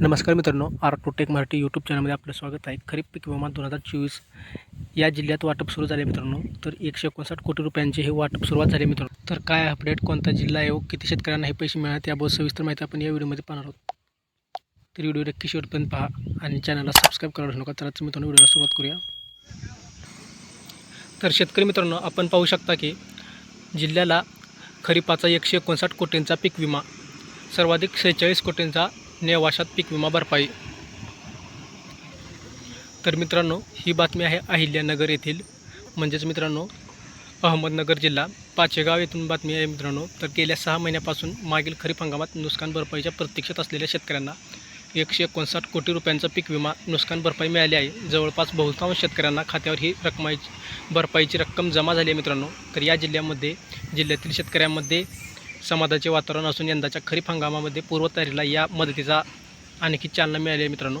नमस्कार मित्रांनो R two Tech Marathi YouTube चॅनलमध्ये आपलं स्वागत आहे. खरीप पीक विमा दोन हजार चोवीस या जिल्ह्यात वाटप सुरू झाले मित्रांनो. तर एकशे एकोणसाठ कोटी रुपयांचे हे वाटप सुरुवात झाले मित्रांनो. तर काय अपडेट कोणता जिल्हा येऊ किती शेतकऱ्यांना हे पैसे मिळाले त्याबाबत सविस्तर माहिती आपण या व्हिडिओमध्ये पाहणार आहोत. तर व्हिडिओ नक्की शेवटपर्यंत पहा आणि चॅनलला सबस्क्राईब करायला विसरू नका. तरच मित्रांनो व्हिडिओला सुरुवात करूया. तर शेतकरी मित्रांनो आपण पाहू शकता की जिल्ह्याला खरीपाचा एकशे एकोणसाठ कोटींचा पीक विमा सर्वाधिक सेहेचाळीस कोटींचा नेवाशात पीक विमा भरपाई. तर मित्रांनो ही बातमी आहे अहिल्यानगर येथील. म्हणजेच मित्रांनो अहमदनगर जिल्हा पाचेगाव येथून बातमी आहे मित्रांनो. तर गेल्या सहा महिन्यापासून मागील खरीप हंगामात नुकसान भरपाईच्या प्रतीक्षेत असलेल्या शेतकऱ्यांना एकशे एकोणसाठ कोटी रुपयांचा पीक विमा नुकसान भरपाई मिळाली आहे. जवळपास बहुतांश शेतकऱ्यांना खात्यावर ही रकमाची भरपाईची रक्कम जमा झाली आहे मित्रांनो. तर या जिल्ह्यामध्ये जिल्ह्यातील शेतकऱ्यांमध्ये समाधानाचे वातावरण असून यंदाच्या खरीप हंगामामध्ये पूर्वतयारीला या मदतीचा आणखी चालना मिळाली आहे मित्रांनो.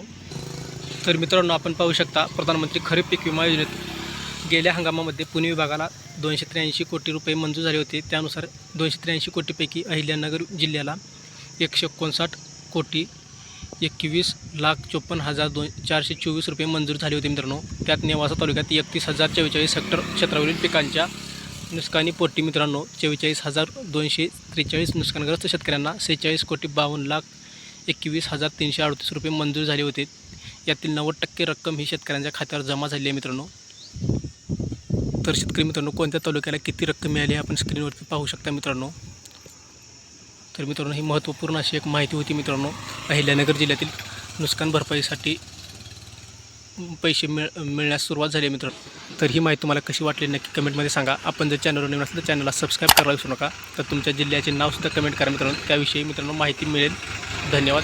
तर मित्रांनो आपण पाहू शकता प्रधानमंत्री खरीप पीक विमा योजनेत गेल्या हंगामामध्ये पुणे विभागाला दोनशे त्र्याऐंशी कोटी रुपये मंजूर झाले होते. त्यानुसार दोनशे त्र्याऐंशी कोटीपैकी अहिल्यानगर जिल्ह्याला एकशे एकोणसाठ कोटी एकवीस लाख चोपन्न हजार दोन चारशे चोवीस रुपये मंजूर झाले होते मित्रांनो. त्यात नेवासा तालुक्यात एकतीस हजार चव्वेचाळीस हेक्टर क्षेत्रावरील पिकांच्या नुकसानी पोटी मित्रांनो चव्वेचाळीस हजार दोनशे त्रेचाळीस नुकसानग्रस्त शेतकऱ्यांना सेहेचाळीस कोटी बावन्न लाख एकवीस हजार तीनशे अडतीस रुपये मंजूर झाले होते. यातील नव्वद टक्के रक्कम ही शेतकऱ्यांच्या खात्यावर जमा झाली आहे मित्रांनो. तर शेतकरी मित्रांनो कोणत्या तालुक्याला किती रक्कम मिळाली आपण स्क्रीनवरती पाहू शकता मित्रांनो. तर मित्रांनो ही महत्त्वपूर्ण अशी एक माहिती होती मित्रांनो. अहिल्यानगर जिल्ह्यातील नुकसान भरपाईसाठी पैसे मिळ मिळण्यास सुरुवात झाली आहे मित्रांनो तर ही माहिती तुम्हाला कशी वाटली नक्की कमेंटमध्ये सांगा. आपण जर चॅनलवर नवीन असेल तर चॅनलला सबस्क्राईब करायला विसरू नका. तर तुमच्या जिल्ह्याचे नावसुद्धा कमेंट करा मित्रांनो. त्याविषयी मित्रांनो माहिती मिळेल. धन्यवाद.